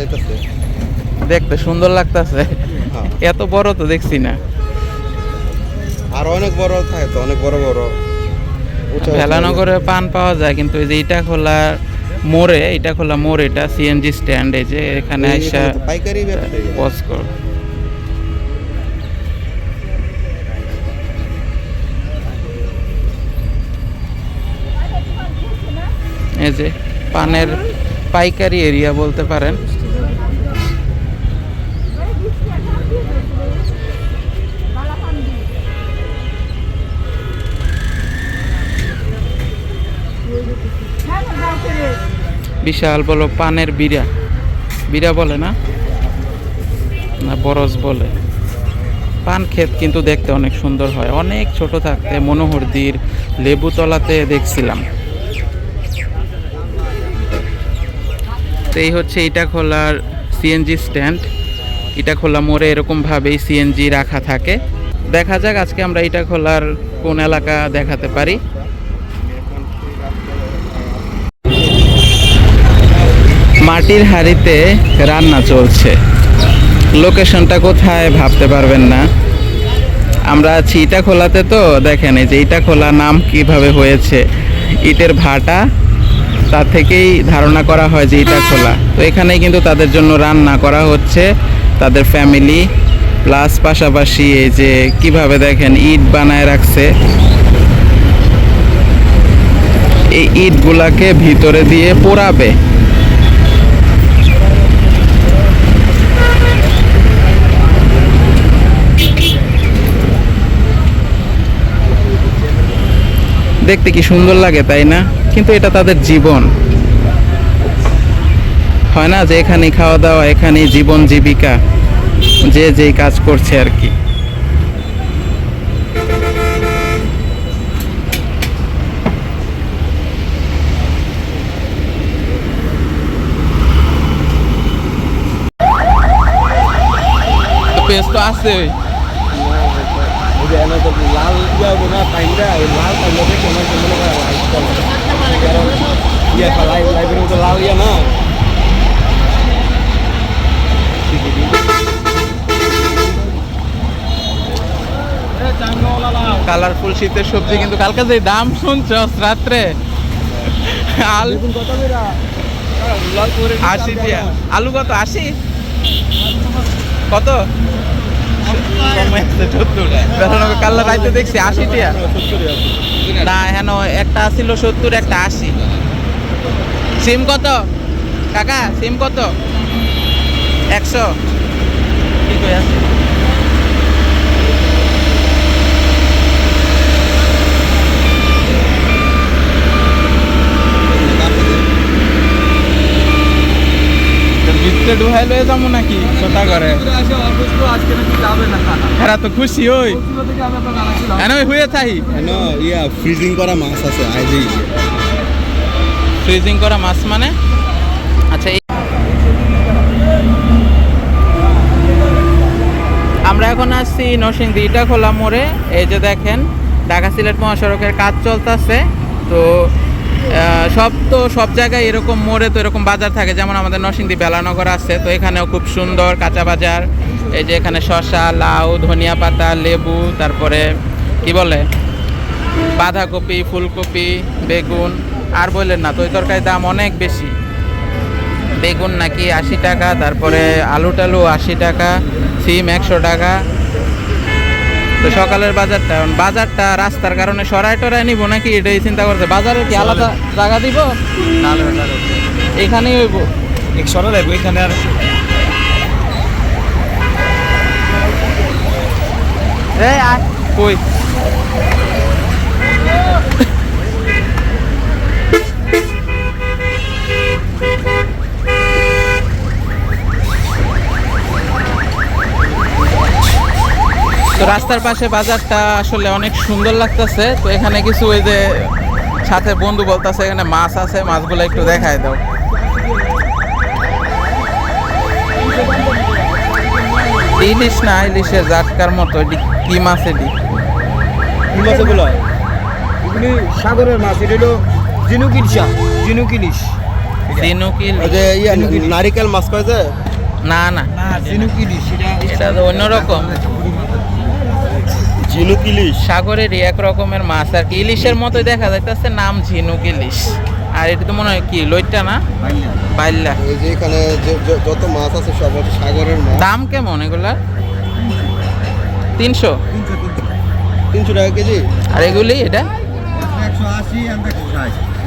যাইতেছে। দেখতে সুন্দর লাগতাছে। হ্যাঁ। এত বড় তো দেখছি না। আর অনেক বড় থাকে তো অনেক বড় বড়। ভেলানগরে পান পাওয়া যায় কিন্তু এই যে ইটা খোলা মোড়ে ইটা খোলা মোড় এটা সিএনজি স্ট্যান্ড এই যে এখানে আইসা পাইকারি পজ কর। এই যে পানের পাইকারি এরিয়া বলতে পারেন। বিশাল বলো, পানের বিড়া। বিড়া বলে না? না, বরজ বলে। পান ক্ষেত কিন্তু দেখতে অনেক সুন্দর হয়। অনেক ছোট থাকতে মনোহরদির লেবুতলাতে দেখছিলাম। এই হচ্ছে ইটা খোলার সিএনজি স্ট্যান্ড ইটা খোলা মোড়ে এরকমভাবেই সিএনজি রাখা থাকে। দেখা যাক আজকে আমরা ইটা খোলার কোন এলাকা দেখাতে পারি। মাটির হাঁড়িতে রান্না চলছে। লোকেশনটা কোথায় ভাবতে পারবেন না। আমরা আছি ইটা খোলাতে তো, দেখেন এই যে ইটা খোলা নাম কীভাবে হয়েছে। ইটের ভাটা তা থেকেই ধারণা করা হয় যে ইটা খোলা তো এখানেই কিন্তু তাদের জন্য রান্না করা হচ্ছে, তাদের ফ্যামিলি প্লাস পাশাপাশি এই যে কীভাবে দেখেন ইট বানায় রাখছে। এই ইটগুলাকে ভিতরে দিয়ে পোড়াবে। দেখতে কি সুন্দর লাগে, তাই না? কিন্তু এটা তাদের জীবন। হয় না যে এখানে খাওয়া দাওয়া এখানে জীবন জীবিকা, যে যেই কাজ করছে আর কি। তো আছে। এনে তো লাল হব না টাইমটা লাল টাইমটা মনে লাল ইয়া না কালারফুল শীতের সবজি, কিন্তু কালকে যে দাম শুনছ, রাত্রে? আলু কত? আশি? কত? দেখছি আশি না হেন একটা ছিল সত্তর, একটা আশি। সিম কত? কাকা, সিম কত? একশো। আছে ভিতরে ঢুহাই লয়ে যাব নাকি? ছোটা করে হেরা তো খুশি হই এনে হুয়ে থাই কেন ইয়া ফ্রিজিং করা মাছ আছে আইজেই ফ্রিজিং করা মাছ মানে? আচ্ছা এই আমরা এখন আসছি নরসিংদী ইটা খোলা মোড়ে। এই যে দেখেন ঢাকা সিলেট মহাসড়কের কাজ চলতেছে। তো সব তো সব জায়গায় এরকম মোড়ে তো এরকম বাজার থাকে। যেমন আমাদের নরসিংদী বেলানগর আছে, তো এখানেও খুব সুন্দর কাঁচা বাজার। এই যে এখানে শসা, লাউ, ধনিয়া পাতা, লেবু, তারপরে কি বলে? বাঁধাকপি, ফুলকপি, বেগুন। আর বললেন না তো তরকারির দাম অনেক বেশি। বেগুন নাকি আশি টাকা, তারপরে আলু টালু আশি টাকা, সিম একশো টাকা তো সকালের বাজারটা এখন বাজারটা রাস্তার কারণে সরাই টরাই নিবো নাকি এটাই চিন্তা করছে বাজারে কি আলাদা জায়গা দিব? এখানেই হইব। সরাই লাগবে এখানে আর এই আয়। কই? তো রাস্তার পাশে বাজারটা আসলে অনেক সুন্দর লাগতেছে। তো এখানে কিছু ওই যে সাথে বন্ধু বলতেছে এখানে মাছ আছে মাছগুলো একটু দেখায় দাও। ইলিশ না ইলিশের জাটকার মতো এটি কি মাছ এটি? কি মাছ এগুলো? এগুলি সাগরের মাছ এটা হলো জিনুক ইলিশা। জিনুক ইলিশ। ওই যে নারিকেল মাছ কয় যে? না না। এটা তো অন্যরকম। ঝিনুক ইলিশ সাগরের এক রকমের মাছ আর কি। ইলিশের মতোই দেখা যাইতেছে নাম ঝিনুক ইলিশ আর এটা তো মনে হয় কি লইট্টা না? বাইল্লা। এই যে এখানে যত মাছ আছে সব সাগরের মাছ। দাম কেমন এগুলার? তিনশো? তিনশো টাকা কেজি? আর এগুলি এটা? একশো আশি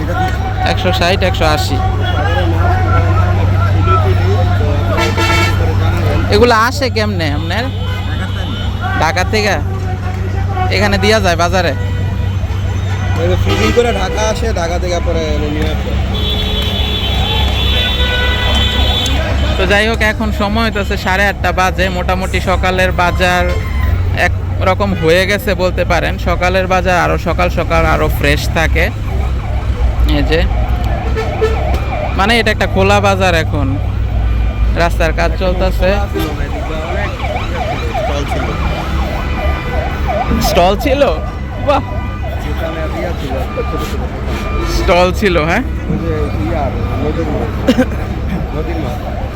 এটা একশো ষাট একশো আশি। এগুলো আসে কেমনে আপনার? ঢাকা থেকে? এখানে দিয়া যায় বাজারে। করে ঢাকা আসে ঢাকা থেকে পরে তো যাই হোক এখন সময় হইতেছে সাড়ে আটটা বাজে। মোটামুটি সকালের বাজার এক রকম হয়ে গেছে বলতে পারেন। সকালের বাজার আরও সকাল সকাল আরও ফ্রেশ থাকে। এই যে মানে এটা একটা খোলা বাজার এখন। রাস্তার কাজ চলতেছে। স্টল ছিল? বাহ। স্টল ছিল হ্যাঁ?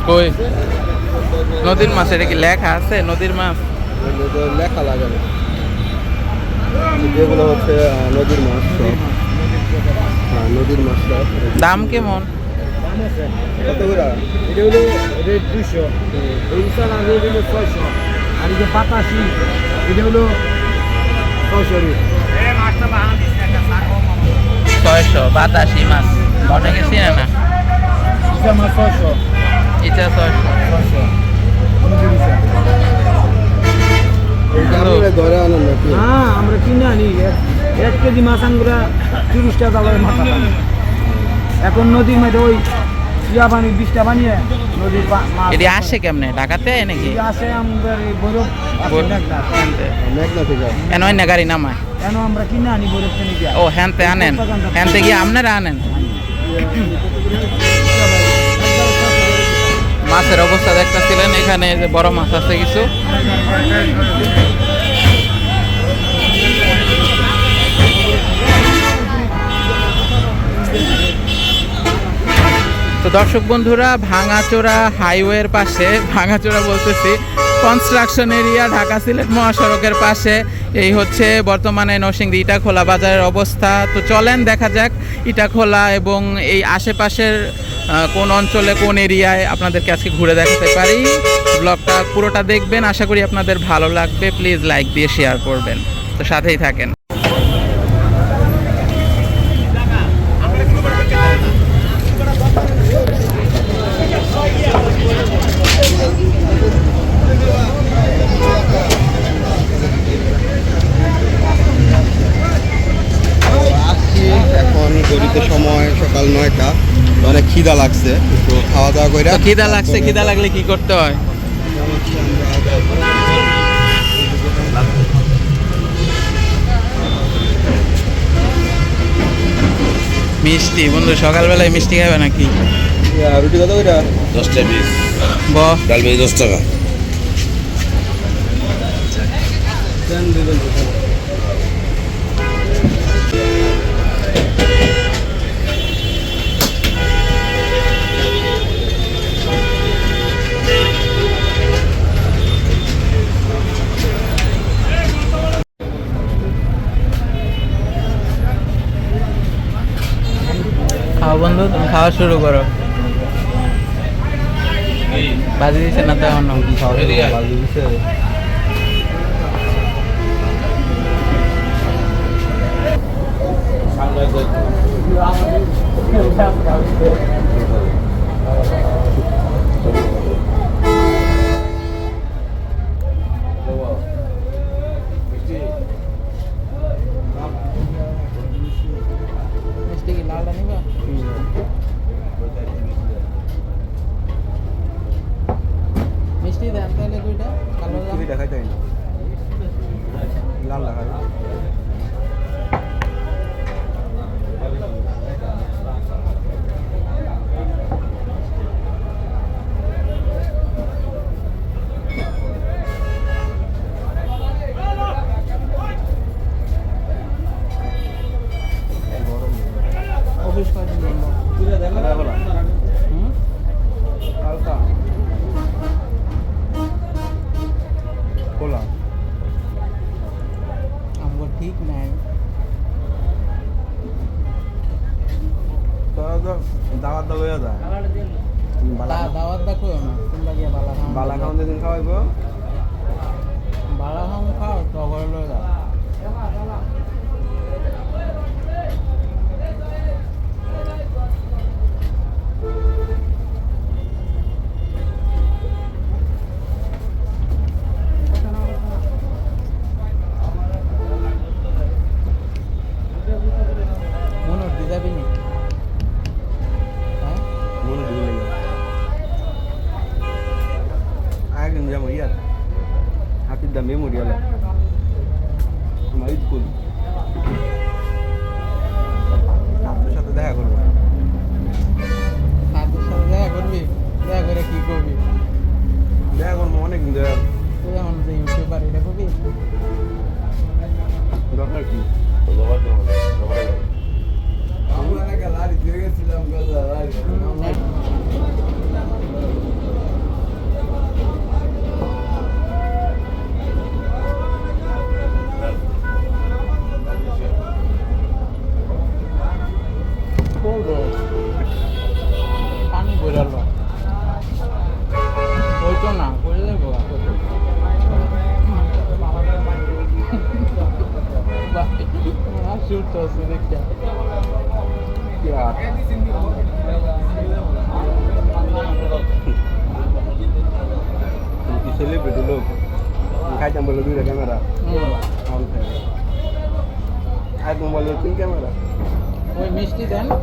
কই? নদীর মাছ, এটা কি লেখা আছে? নদীর মাছ? লেখা লাগানো যেগুলো হচ্ছে নদীর মাছ নদীর মাছ সব দাম কেমন? কত দুশো হলো ছয়শো, আর এই যে পাতাশি এটা হলো ছয়শো বাতাসি মাছ। অনেকে চিনে না? আমার ছয়শো। এটা ছয়শো। ছয়শো। হ্যাঁ আমরা কিনে আনি। এক- কেজি মাছ আনগুলা তিরিশ টাকা এখন নদীর মধ্যে ওই ইয়া পানি বিষটা বানিয়ে নদীর মাছ এটি আসে কেমনে? ঢাকাতে নাকি? আসে আমাদের এন অন্য গাড়ি নামায়? কেন আমরা কিনে আনি কিনে ও হ্যান্তে আনেন? হ্যান্তে গিয়ে আপনারা আনেন? মাছের অবস্থা দেখতেছিলেন এখানে যে বড় মাছ আছে কিছু। তো দর্শক বন্ধুরা, ভাঙাচোরা হাইওয়ের পাশে, ভাঙাচোরা বলতেছি কনস্ট্রাকশন এরিয়া ঢাকা সিলেট মহাসড়কের পাশে। এই হচ্ছে বর্তমানে নরসিংদী ইটাখোলা বাজারের অবস্থা। তো চলেন দেখা যাক ইটাখোলা এবং এই আশেপাশের কোন অঞ্চলে, কোন এরিয়ায় আপনাদেরকে আজকে ঘুরে দেখাতে পারি। ব্লগটা পুরোটা দেখবেন। আশা করি আপনাদের ভালো লাগবে। প্লিজ লাইক দিয়ে শেয়ার করবেন। তো সাথেই থাকেন আসছি এখন সময় সকাল নয়টা অনেক খিদা লাগছে একটু খাওয়া দাওয়া করে খিদা লাগছে খিদা লাগলে কি করতে হয়? মিষ্টি বন্ধু সকালবেলায় মিষ্টি খাবে নাকি? রুটি কত করে দশটা পিস ব ডাল দশ টাকা। খাওয়া শুরু করো। বাজি দিছে না তো এখনও? লালটা নিবা মিষ্টি দেন তাহলে দুইটা কালো দেখাই যায় না লাল লাগাই বালা খাওন দিন খাওয়াইব? বালা খাওন খাও টগর লই तो उसने क्या क्या सेलिब्रिटी लोग काय त्या बोलत तुझ्या कॅमेरा ऑन काय काय तुम्हाला येतील कॅमेरा मिस्टी द्या ना